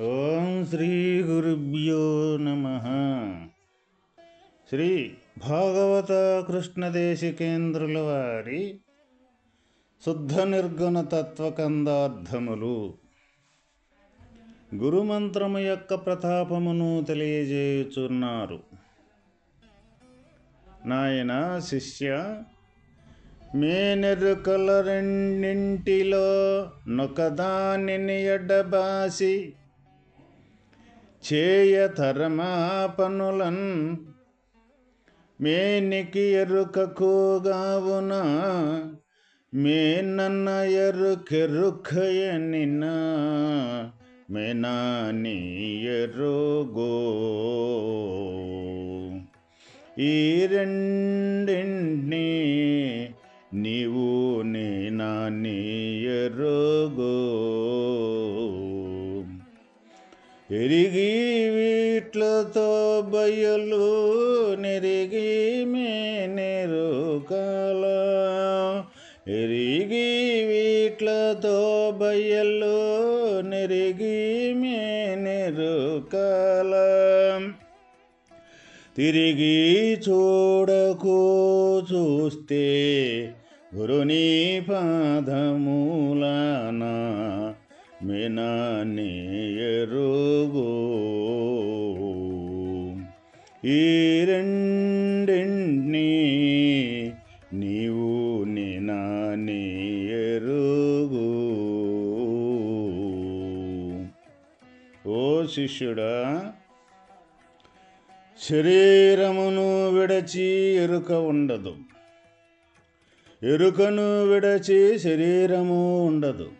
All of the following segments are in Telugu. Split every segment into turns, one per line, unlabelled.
ఓం శ్రీ గురుభ్యో నమ. శ్రీ భాగవత కృష్ణదేశికేంద్రుల వారి శుద్ధ నిర్గుణ తత్వకందార్థములు. గురుమంత్రము యొక్క ప్రతాపమును తెలియజేయుచున్నారు. నాయన శిష్య మేనెరుకల రెండింటిలో నొకదానిని ఎడబాసి చేయతరమా పనులన్ మేనికి ఎరుకకుగావున మేనన్న ఎరుకెరుకయనిన మేనాని ఎరుగో. ఈ రెండింటిని నీవు నీ నాని ఎరుగో. ఎరిగి వీట్లతో బయలు నెరిగి మే మేనెరుకాల ఎరిగి వీట్లతో బయలు నెరిగి మే మేనెరుకాల తిరిగి చూడకు చూస్తే గురుని పాదమూలా మినాని ఈ రెండింటిని నీవు నినాని ఎరుగు. ఓ శిష్యుడా శరీరమును విడచి ఎరుక ఉండదు. ఎరుకను విడచి శరీరము ఉండదు.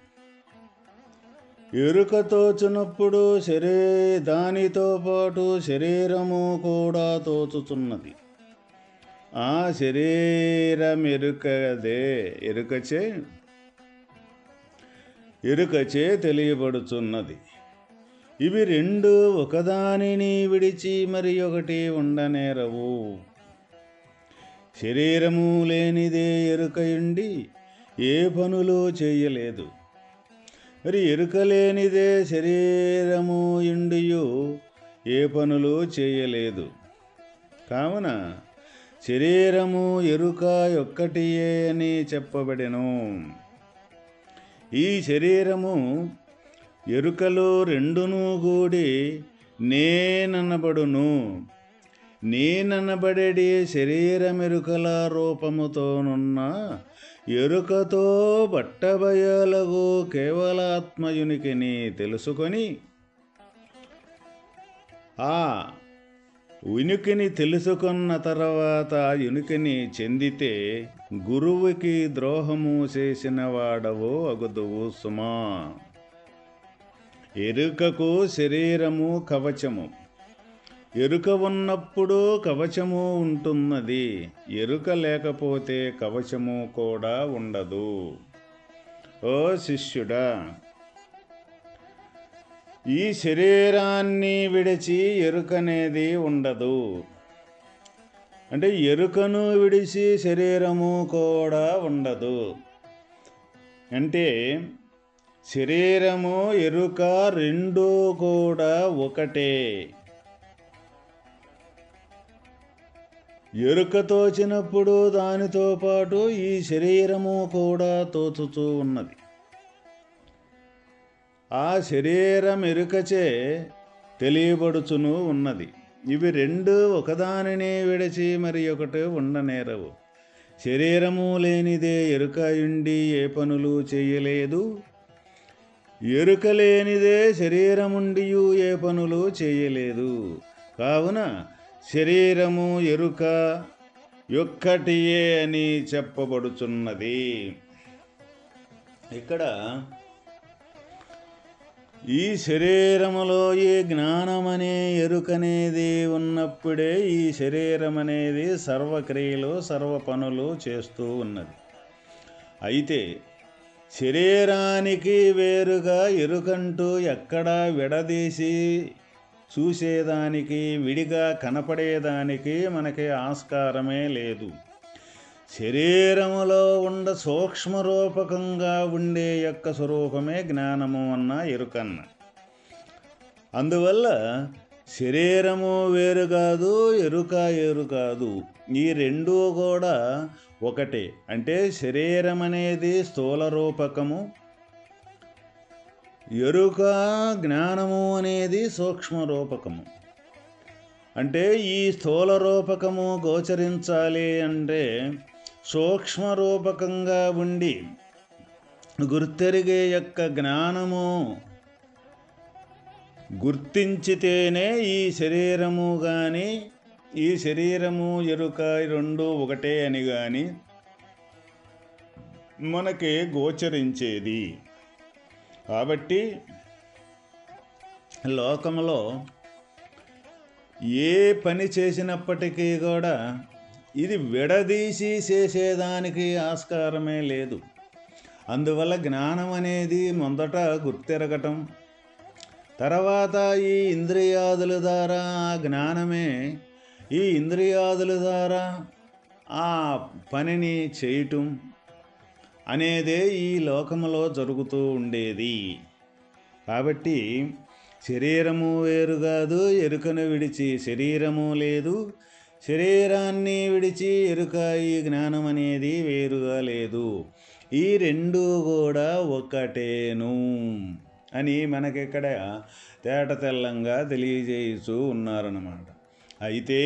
ఎరుక తోచునప్పుడు శరీ దానితో పాటు శరీరము కూడా తోచుతున్నది ఆ శరీరం ఎరుకదే ఎరుకచే ఎరుకచే తెలియబడుచున్నది. ఇవి రెండు ఒకదానిని విడిచి మరి ఒకటి ఉండనేరవు. శరీరము లేనిదే ఎరుకయుండి ఏ పనులు చేయలేదు. మరి ఎరుకలేనిదే శరీరము ఇండియు ఏ పనులు చేయలేదు. కావున శరీరము ఎరుక ఒక్కటియే అని చెప్పబడెను. ఈ శరీరము ఎరుకలు రెండునూ కూడి నేననబడును. నేననబడే శరీరమెరుకల రూపముతోనున్న ఎరుకతో బట్టబయలగు కేవలాత్మయునికిని తెలుసుకొని ఆ ఉనికిని తెలుసుకున్న తర్వాత ఉనికిని చెందితే గురువుకి ద్రోహము చేసిన వాడవో అగుదువు సుమా. ఎరుకకు శరీరము కవచము. ఎరుక ఉన్నప్పుడు కవచము ఉంటున్నది. ఎరుక లేకపోతే కవచము కూడా ఉండదు. ఓ శిష్యుడా ఈ శరీరాన్ని విడిచి ఎరుకనేది ఉండదు. అంటే ఎరుకను విడిచి శరీరము కూడా ఉండదు. అంటే శరీరము ఎరుక రెండు కూడా ఒకటే. ఎరుక తోచినప్పుడు దానితో పాటు ఈ శరీరము కూడా తోచుతూ ఉన్నది. ఆ శరీరం ఎరుకచే తెలియబడుచును ఉన్నది. ఇవి రెండు ఒకదానిని విడిచి మరి ఒకటి ఉండనేరవు. శరీరము లేనిదే ఎరుకయుండి ఏ పనులు చేయలేదు. ఎరుక లేనిదే శరీరముండియు ఏ పనులు చేయలేదు. కావున శరీరము ఎరుక యొక్కటియే అని చెప్పబడుచున్నది. ఇక్కడ ఈ శరీరములో ఈ జ్ఞానమనే ఎరుకనేది ఉన్నప్పుడే ఈ శరీరం అనేది సర్వక్రియలు సర్వ పనులు చేస్తూ ఉన్నది. అయితే శరీరానికి వేరుగా ఎరుకంటూ ఎక్కడా విడదీసి చూసేదానికి విడిగా కనపడేదానికి మనకి ఆస్కారమే లేదు. శరీరములో ఉండ సూక్ష్మరూపకంగా ఉండే యొక్క స్వరూపమే జ్ఞానము అన్న ఎరుకన్న. అందువల్ల శరీరము వేరు కాదు ఎరుక ఏరు కాదు. ఈ రెండూ కూడా ఒకటే. అంటే శరీరం అనేది స్థూల రూపకము ఎరుక జ్ఞానము అనేది సూక్ష్మ రూపకము అంటే ఈ స్థూల రూపకము గోచరించాలి అంటే సూక్ష్మ రూపకంగా ఉండి గుర్తెరిగే యొక్క జ్ఞానము గుర్తించితేనే ఈ శరీరము కానీ ఈ శరీరము ఎరుక రెండు ఒకటే అని కానీ మనకి గోచరించేది. కాబట్టి లోకంలో ఏ పని చేసినప్పటికీ కూడా ఇది విడదీసి చేసేదానికి ఆస్కారమే లేదు. అందువల్ల జ్ఞానం అనేది మొదట గుర్తిరగటం తర్వాత ఈ ఇంద్రియాదుల ద్వారా ఆ జ్ఞానమే ఈ ఇంద్రియాదుల ద్వారా ఆ పనిని చేయటం అనేదే ఈ లోకములో జరుగుతూ ఉండేది. కాబట్టి శరీరము వేరు కాదు ఎరుకను విడిచి శరీరము లేదు. శరీరాన్ని విడిచి ఎరుక ఈ జ్ఞానం అనేది వేరుగా లేదు. ఈ రెండు కూడా ఒకటేను అని మనకిక్కడ తేట తెల్లంగా తెలియజేస్తూ ఉన్నారన్నమాట. అయితే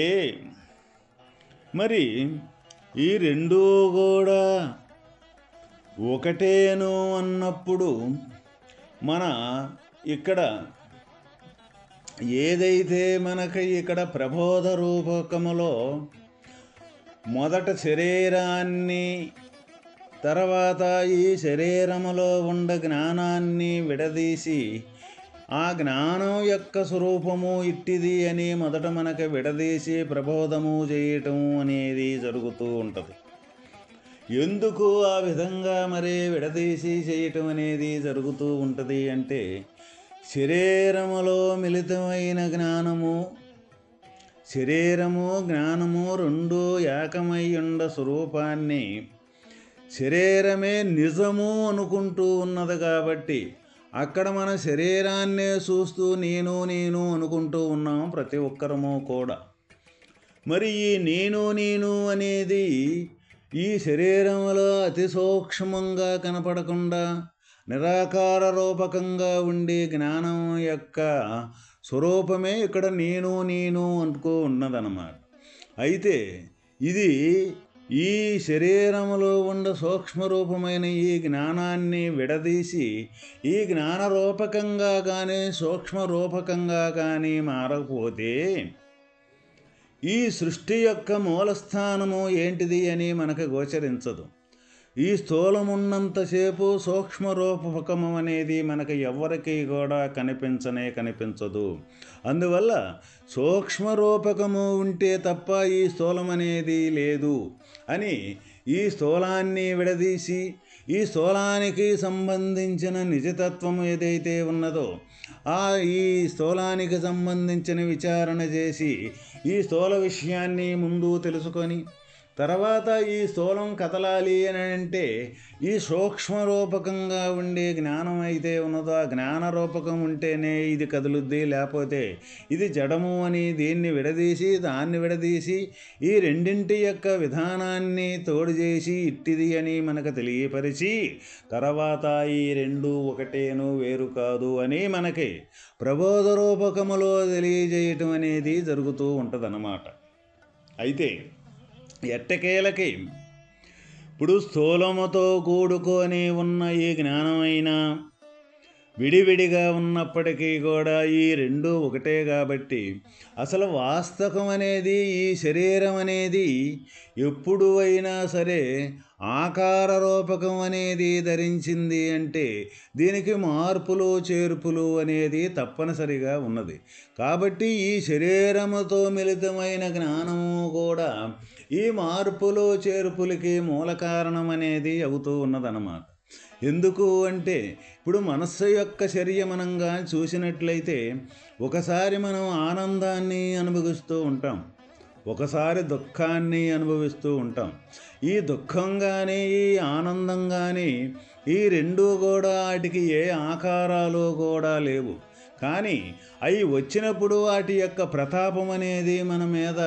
మరి ఈ రెండూ కూడా ఒకటేను అన్నప్పుడు మన ఇక్కడ ఏదైతే మనకి ఇక్కడ ప్రబోధ రూపకములో మొదట శరీరాన్ని తర్వాత ఈ శరీరములో ఉండ జ్ఞానాన్ని విడదీసి ఆ జ్ఞానం యొక్క స్వరూపము ఇట్టిది అని మొదట మనకు విడదీసి ప్రబోధము చేయటం అనేది జరుగుతూ ఉంటుంది. ఎందుకు ఆ విధంగా మరి విడదీసి చేయటం అనేది జరుగుతూ ఉంటుంది అంటే శరీరములో మిళితమైన జ్ఞానము శరీరము జ్ఞానము రెండు ఏకమై ఉండ స్వరూపాన్ని శరీరమే నిజము అనుకుంటూ ఉన్నది కాబట్టి అక్కడ మన శరీరాన్నే చూస్తూ నేను నేను అనుకుంటూ ఉన్నాం ప్రతి ఒక్కరము కూడా. మరి ఈ నేను నేను అనేది ఈ శరీరంలో అతి సూక్ష్మంగా కనపడకుండా నిరాకార రూపకంగా ఉండే జ్ఞానం యొక్క స్వరూపమే ఇక్కడ నేను నేను అనుకో ఉన్నదన్నమాట. అయితే ఇది ఈ శరీరములో ఉండ సూక్ష్మరూపమైన ఈ జ్ఞానాన్ని విడదీసి ఈ జ్ఞానరూపకంగా కానీ సూక్ష్మరూపకంగా కానీ మారకపోతే ఈ సృష్టి యొక్క మూలస్థానము ఏంటిది అని మనకు గోచరించదు. ఈ స్థూలమున్నంతసేపు సూక్ష్మరూపకము అనేది మనకు ఎవరికి కూడా కనిపించనే కనిపించదు. అందువల్ల సూక్ష్మరూపకము ఉంటే తప్ప ఈ స్థూలం అనేది లేదు అని ఈ స్థూలాన్ని విడదీసి ఈ స్థూలానికి సంబంధించిన నిజతత్వం ఏదైతే ఉన్నదో ఆ ఈ స్థూలానికి సంబంధించిన విచారణ చేసి ఈ స్థూల విషయాన్ని ముందు తెలుసుకొని తర్వాత ఈ స్థూలం కదలాలి అని అంటే ఈ సూక్ష్మ రూపకంగా ఉండే జ్ఞానం అయితే ఉన్నదో ఆ జ్ఞాన రూపకం ఉంటేనే ఇది కదులుద్ది. లేకపోతే ఇది జడము అని దీన్ని విడదీసి దాన్ని విడదీసి ఈ రెండింటి యొక్క విధానాన్ని తోడు చేసి ఇట్టిది అని మనకు తెలియపరిచి తర్వాత ఈ రెండు ఒకటేను వేరు కాదు అని మనకి ప్రబోధ రూపకములో తెలియజేయటం అనేది జరుగుతూ ఉంటుందన్నమాట. అయితే ఎట్టకేలకి? ఇప్పుడు స్థూలముతో కూడుకొని ఉన్న ఈ జ్ఞానమైన విడివిడిగా ఉన్నప్పటికీ కూడా ఈ రెండు ఒకటే కాబట్టి అసలు వాస్తవం అనేది ఈ శరీరం అనేది ఎప్పుడు అయినా సరే ఆకార రూపకం అనేది ధరించింది అంటే దీనికి మార్పులు చేర్పులు అనేది తప్పనిసరిగా ఉన్నది. కాబట్టి ఈ శరీరముతో మిళితమైన జ్ఞానము కూడా ఈ మార్పులు చేర్పులకి మూల కారణం అనేది అవుతూ ఉన్నదన్నమాట. ఎందుకు అంటే ఇప్పుడు మనస్సు యొక్క శరీరమనంగా చూసినట్లయితే ఒకసారి మనం ఆనందాన్ని అనుభవిస్తూ ఉంటాం. ఒకసారి దుఃఖాన్ని అనుభవిస్తూ ఉంటాం. ఈ దుఃఖం కానీ ఈ ఆనందం కానీ ఈ రెండు కూడా వాటికి ఏ ఆకారాలు కూడా లేవు. కానీ అవి వచ్చినప్పుడు వాటి యొక్క ప్రతాపం అనేది మన మీద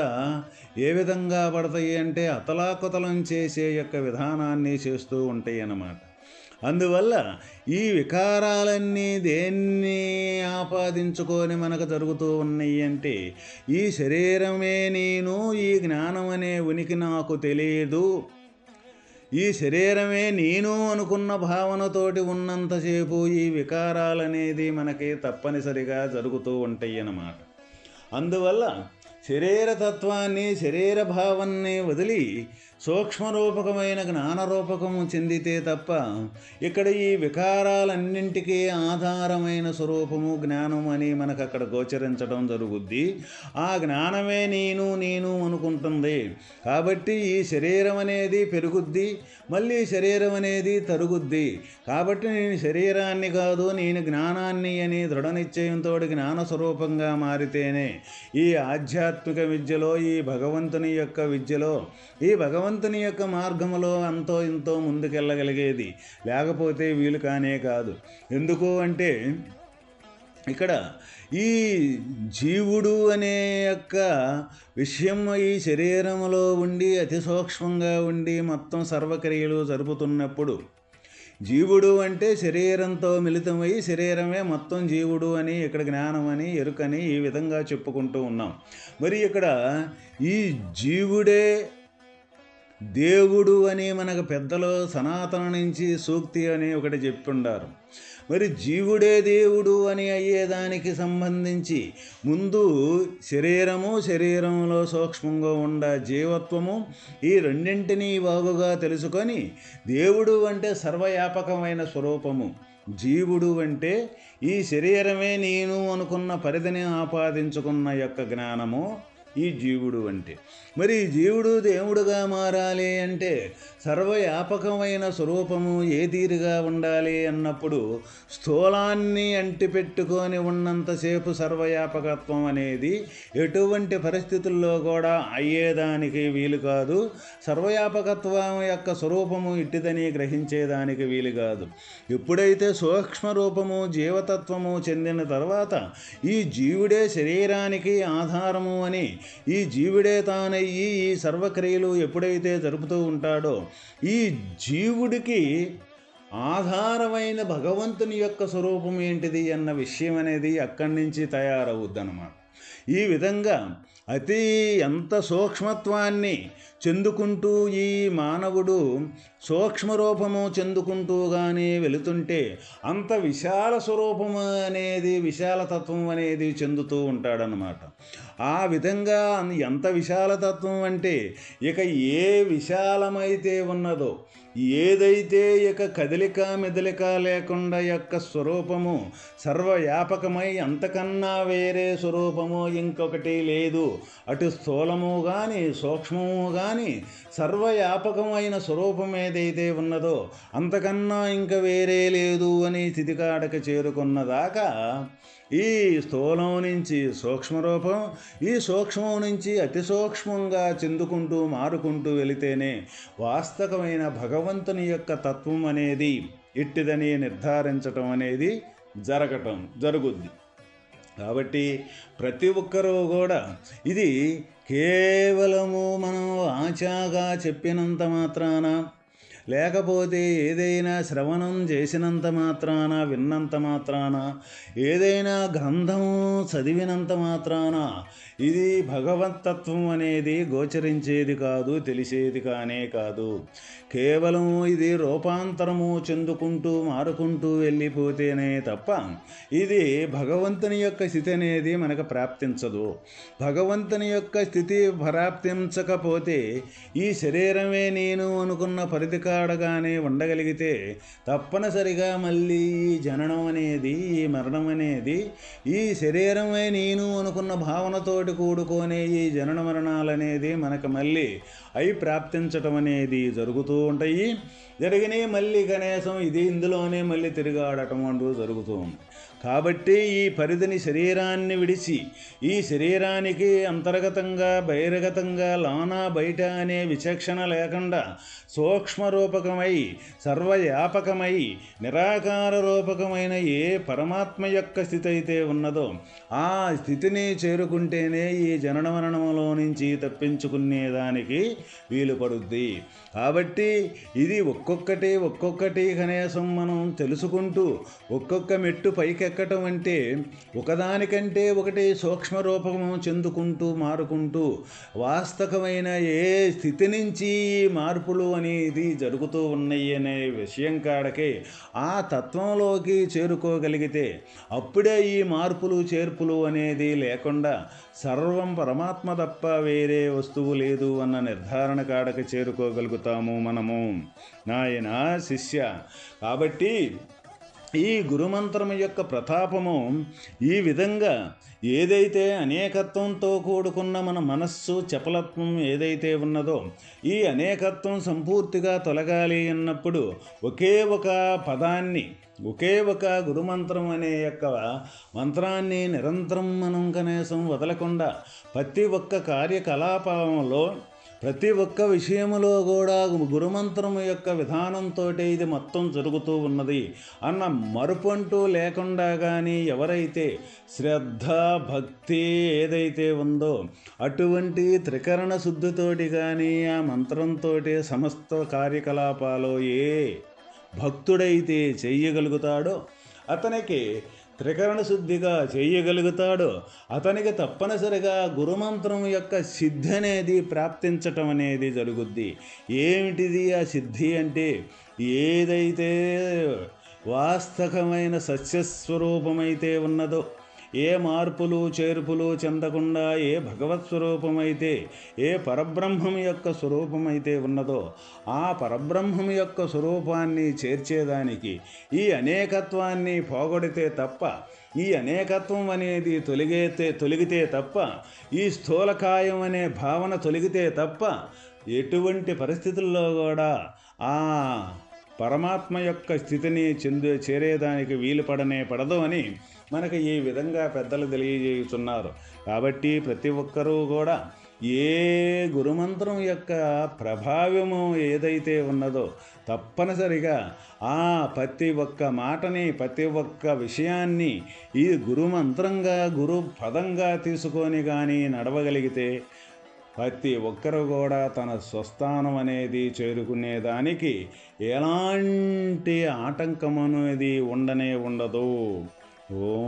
ఏ విధంగా పడతాయి అంటే అతలాకుతలం చేసే యొక్క విధానాన్ని చేస్తూ ఉంటాయి అన్నమాట. అందువల్ల ఈ వికారాలన్నీ దేన్ని ఆపాదించుకొని మనకు జరుగుతూ ఉన్నాయి అంటే ఈ శరీరమే నేను ఈ జ్ఞానం అనే ఉనికి నాకు తెలియదు ఈ శరీరమే నేను అనుకున్న భావనతోటి ఉన్నంతసేపు ఈ వికారాలనేది మనకి తప్పనిసరిగా జరుగుతూ ఉంటాయి అన్నమాట అందువల్ల శరీరతత్వాన్ని శరీర భావాన్ని వదిలి సూక్ష్మరూపకమైన జ్ఞానరూపకము చెందితే తప్ప ఇక్కడ ఈ వికారాలన్నింటికీ ఆధారమైన స్వరూపము జ్ఞానం అని మనకు అక్కడ గోచరించడం జరుగుద్ది. ఆ జ్ఞానమే నేను నేను అనుకుంటుంది. కాబట్టి ఈ శరీరం అనేది పెరుగుద్ది మళ్ళీ శరీరం అనేది తరుగుద్ది. కాబట్టి నేను శరీరాన్ని కాదు నేను జ్ఞానాన్ని అని దృఢ నిశ్చయంతో జ్ఞాన స్వరూపంగా మారితేనే ఈ ఆధ్యాత్మిక విద్యలో ఈ భగవంతుని యొక్క విద్యలో ఈ భగవంతుని యొక్క మార్గములో అంతో ఇంతో ముందుకెళ్ళగలిగేది. లేకపోతే వీలు కానే కాదు. ఎందుకు అంటే ఇక్కడ ఈ జీవుడు అనే యొక్క విషయం ఈ శరీరంలో ఉండి అతి సూక్ష్మంగా ఉండి మొత్తం సర్వక్రియలు జరుపుతున్నప్పుడు జీవుడు అంటే శరీరంతో మిళితమై శరీరమే మొత్తం జీవుడు అని ఇక్కడ జ్ఞానం అని ఎరుకని ఈ విధంగా చెప్పుకుంటూ ఉన్నాం. మరి ఇక్కడ ఈ జీవుడే దేవుడు అని మనకు పెద్దలు సనాతన నుంచి సూక్తి అని ఒకటి చెప్పుండారు మరి జీవుడే దేవుడు అని అయ్యేదానికి సంబంధించి ముందు శరీరము శరీరంలో సూక్ష్మంగా ఉండ జీవత్వము ఈ రెండింటినీ బాగుగా తెలుసుకొని దేవుడు అంటే సర్వవ్యాపకమైన స్వరూపము. జీవుడు అంటే ఈ శరీరమే నేను అనుకున్న పరిధిని ఆపాదించుకున్న యొక్క జ్ఞానము. ఈ జీవుడు అంటే. మరి ఈ జీవుడు దేవుడుగా మారాలి అంటే సర్వవ్యాపకమైన స్వరూపము ఏ తీరుగా ఉండాలి అన్నప్పుడు స్థూలాన్ని అంటిపెట్టుకొని ఉన్నంతసేపు సర్వవ్యాపకత్వం అనేది ఎటువంటి పరిస్థితుల్లో కూడా అయ్యేదానికి వీలు కాదు. సర్వవ్యాపకత్వం యొక్క స్వరూపము ఇట్టిదని గ్రహించేదానికి వీలు కాదు. ఎప్పుడైతే సూక్ష్మ రూపము జీవతత్వము చెందిన తర్వాత ఈ జీవుడే శరీరానికి ఆధారము అని ఈ జీవుడే తానయ్యి ఈ సర్వక్రియలు ఎప్పుడైతే జరుపుతూ ఉంటాడో ఈ జీవుడికి ఆధారమైన భగవంతుని యొక్క స్వరూపం ఏంటిది అన్న విషయం అనేది అక్కడి నుంచి తయారవుద్ది అన్నమాట ఈ విధంగా అతి ఎంత సూక్ష్మత్వాన్ని చెందుకుంటూ ఈ మానవుడు సూక్ష్మరూపము చెందుకుంటూ కానీ వెళుతుంటే అంత విశాల స్వరూపము అనేది విశాలతత్వం అనేది చెందుతూ ఉంటాడనమాట ఆ విధంగా ఎంత విశాలతత్వం అంటే ఇక ఏ విశాలమైతే ఉన్నదో ఏదైతే ఇక కదలిక మెదలిక లేకుండా యొక్క స్వరూపము సర్వవ్యాపకమై అంతకన్నా వేరే స్వరూపము ఇంకొకటి లేదు. అటు స్థూలము కానీ సూక్ష్మము కానీ సర్వవ్యాపకమైన స్వరూపం ఏదైతే ఉన్నదో అంతకన్నా ఇంక వేరే లేదు అని స్థితికాడక చేరుకున్నదాకా ఈ స్థూలం నుంచి సూక్ష్మరూపం ఈ సూక్ష్మం నుంచి అతి సూక్ష్మంగా చెందుకుంటూ మారుకుంటూ వెళితేనే వాస్తవమైన భగవంతుని యొక్క తత్వం అనేది ఇట్టిదని నిర్ధారించటం అనేది జరగటం జరుగుద్ది. కాబట్టి ప్రతి ఒక్కరూ కూడా ఇది కేవలము మనం ఆచాగా చెప్పినంత మాత్రాన లేకపోతే ఏదైనా శ్రవణం చేసినంత మాత్రాన విన్నంత మాత్రాన ఏదైనా గ్రంథము చదివినంత మాత్రాన ఇది భగవతత్వం అనేది గోచరించేది కాదు తెలిసేది కానే కాదు. కేవలం ఇది రూపాంతరము చెందుకుంటూ మారుకుంటూ వెళ్ళిపోతేనే తప్ప ఇది భగవంతుని యొక్క స్థితి అనేది మనకు ప్రాప్తించదు. భగవంతుని యొక్క స్థితి ప్రాప్తించకపోతే ఈ శరీరమే నేను అనుకున్న పరిధిక కాడగానే ఉండగలిగితే తప్పనిసరిగా మళ్ళీ ఈ జననం అనేది ఈ మరణం అనేది ఈ శరీరమే నేను అనుకున్న భావనతోటి కూడుకునే ఈ జనన మరణాలనేది మనకు మళ్ళీ అవి ప్రాప్తించటం అనేది జరుగుతూ ఉంటాయి. జరిగినాయి మళ్ళీ కనీసం ఇది ఇందులోనే మళ్ళీ తిరిగాడటం అంటూ జరుగుతూ ఉంది కాబట్టి ఈ పరిధిని శరీరాన్ని విడిచి ఈ శరీరానికి అంతర్గతంగా బహిర్గతంగా లానా బయట అనే విచక్షణ లేకుండా సూక్ష్మ రూపకమై సర్వవ్యాపకమై నిరాకార రూపకమైన ఏ పరమాత్మ యొక్క స్థితి అయితే ఉన్నదో ఆ స్థితిని చేరుకుంటేనే ఈ జనన మరణములో నుంచి తప్పించుకునేదానికి వీలు పడుద్ది. కాబట్టి ఇది ఒక్కొక్కటి ఒక్కొక్కటి కనీసం మనం తెలుసుకుంటూ ఒక్కొక్క మెట్టు ఎక్కటం అంటే ఒకదానికంటే ఒకటి సూక్ష్మరూపము చెందుకుంటూ మారుకుంటూ వాస్తవమైన ఏ స్థితి నుంచి మార్పులు అనేది జరుగుతూ ఉన్నాయి అనే విషయం కాడకే ఆ తత్వంలోకి చేరుకోగలిగితే అప్పుడే ఈ మార్పులు చేర్పులు అనేది లేకుండా సర్వం పరమాత్మ తప్ప వేరే వస్తువు లేదు అన్న నిర్ధారణ కాడకి చేరుకోగలుగుతాము మనము. నాయన శిష్య. కాబట్టి ఈ గురుమంత్రం యొక్క ప్రతాపము ఈ విధంగా ఏదైతే అనేకత్వంతో కూడుకున్న మన మనస్సు చపలత్వం ఏదైతే ఉన్నదో ఈ అనేకత్వం సంపూర్తిగా తొలగాలి అన్నప్పుడు ఒకే ఒక పదాన్ని ఒకే ఒక గురుమంత్రం అనే యొక్క మంత్రాన్ని నిరంతరం మనం కనీసం వదలకుండా ప్రతి ఒక్క కార్యకలాపంలో ప్రతి ఒక్క విషయంలో కూడా గురుమంత్రం యొక్క విధానంతో ఇది మొత్తం జరుగుతూ ఉన్నది. అన్న మరుపంటూ లేకుండా కానీ ఎవరైతే శ్రద్ధ భక్తి ఏదైతే ఉందో అటువంటి త్రికరణ శుద్ధితోటి కానీ ఆ మంత్రంతో సమస్త కార్యకలాపాలు ఏ భక్తుడైతే చెయ్యగలుగుతాడో అతనికి త్రికరణ శుద్ధిగా చేయగలుగుతాడో. అతనికి తప్పనిసరిగా గురుమంత్రం యొక్క సిద్ధి అనేది ప్రాప్తించటం అనేది జరుగుద్ది. ఏమిటిది ఆ సిద్ధి అంటే? ఏదైతే వాస్తవమైన సత్యస్వరూపమైతే ఉన్నదో ఏ మార్పులు చేర్పులు చెందకుండా ఏ భగవత్ స్వరూపమైతే ఏ పరబ్రహ్మం యొక్క స్వరూపమైతే ఉన్నదో ఆ పరబ్రహ్మం యొక్క స్వరూపాన్ని చేర్చేదానికి ఈ అనేకత్వాన్ని పోగొడితే తప్ప ఈ అనేకత్వం అనేది తొలిగితే తొలిగితే తప్ప ఈ స్థూలకాయం అనే భావన తొలిగితే తప్ప ఎటువంటి పరిస్థితుల్లో కూడా ఆ పరమాత్మ యొక్క స్థితిని చెందు చేరేదానికి వీలు పడనే పడదు అని మనకు ఈ విధంగా పెద్దలు తెలియజేస్తున్నారు కాబట్టి ప్రతి ఒక్కరూ కూడా ఏ గురుమంత్రం యొక్క ప్రభావము ఏదైతే ఉన్నదో తప్పనిసరిగా ఆ ప్రతి ఒక్క మాటని ప్రతి ఒక్క విషయాన్ని ఈ గురుమంత్రంగా గురు పదంగా తీసుకొని కానీ నడవగలిగితే ప్రతి ఒక్కరు కూడా తన స్వస్థానం అనేది చేరుకునేదానికి ఎలాంటి ఆటంకం అనేది ఉండనే ఉండదు. ఓం